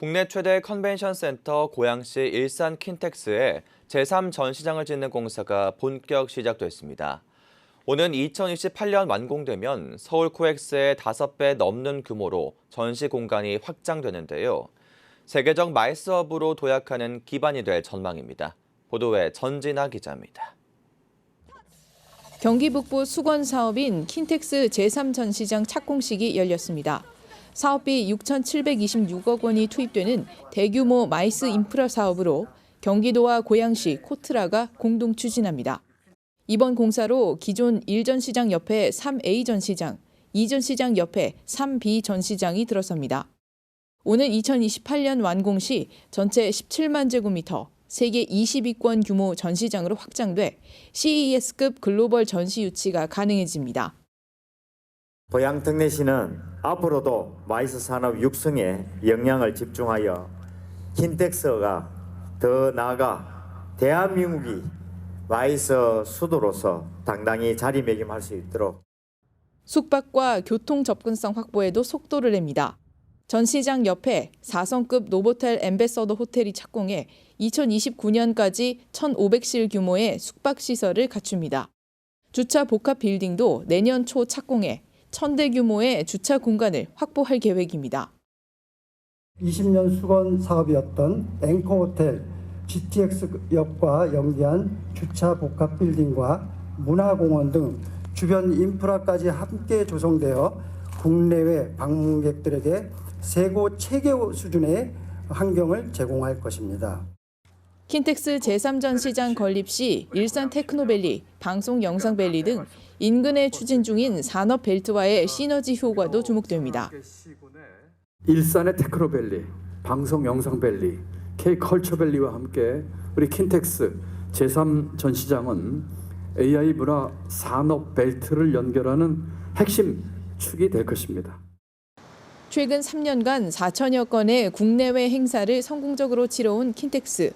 국내 최대 컨벤션 센터 고양시 일산 킨텍스에 제3전시장을 짓는 공사가 본격 시작됐습니다. 오는 2028년 완공되면 서울 코엑스의 5배 넘는 규모로 전시 공간이 확장되는데요. 세계적 마이스업으로 도약하는 기반이 될 전망입니다. 보도에 전진아 기자입니다. 경기 북부 수건 사업인 킨텍스 제3전시장 착공식이 열렸습니다. 사업비 6,726억 원이 투입되는 대규모 마이스 인프라 사업으로 경기도와 고양시, 코트라가 공동 추진합니다. 이번 공사로 기존 1전시장 옆에 3A 전시장, 2전시장 옆에 3B 전시장이 들어섭니다. 오는 2028년 완공 시 전체 17만 제곱미터, 세계 20위권 규모 전시장으로 확장돼 CES급 글로벌 전시 유치가 가능해집니다. 고양 특례시는 앞으로도 마이스 산업 육성에 역량을 집중하여 킨텍스가 더 나아가 대한민국이 마이스 수도로서 당당히 자리매김할 수 있도록 숙박과 교통 접근성 확보에도 속도를 냅니다. 전 시장 옆에 4성급 노보텔 엠베서더 호텔이 착공해 2029년까지 1,500실 규모의 숙박 시설을 갖춥니다. 주차 복합 빌딩도 내년 초 착공해 1,000대 규모의 주차 공간을 확보할 계획입니다. 20년 수건 사업이었던 앵커 호텔 GTX역과 연계한 주차 복합 빌딩과 문화공원 등 주변 인프라까지 함께 조성되어 국내외 방문객들에게 세고 체계 수준의 환경을 제공할 것입니다. 킨텍스 제3전시장 건립 시 일산 테크노밸리, 방송 영상밸리 등 인근에 추진 중인 산업 벨트와의 시너지 효과도 주목됩니다. 일산의 테크노밸리, 방송 영상밸리, K컬처밸리와 함께 우리 킨텍스 제3 전시장은 AI 문화 산업 벨트를 연결하는 핵심 축이 될 것입니다. 최근 3년간 4천여 건의 국내외 행사를 성공적으로 치러온 킨텍스.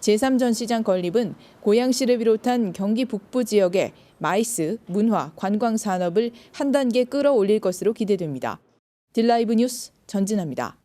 제3전시장 건립은 고양시를 비롯한 경기 북부 지역의 마이스, 문화, 관광 산업을 한 단계 끌어올릴 것으로 기대됩니다. 딜라이브 뉴스 전진합니다.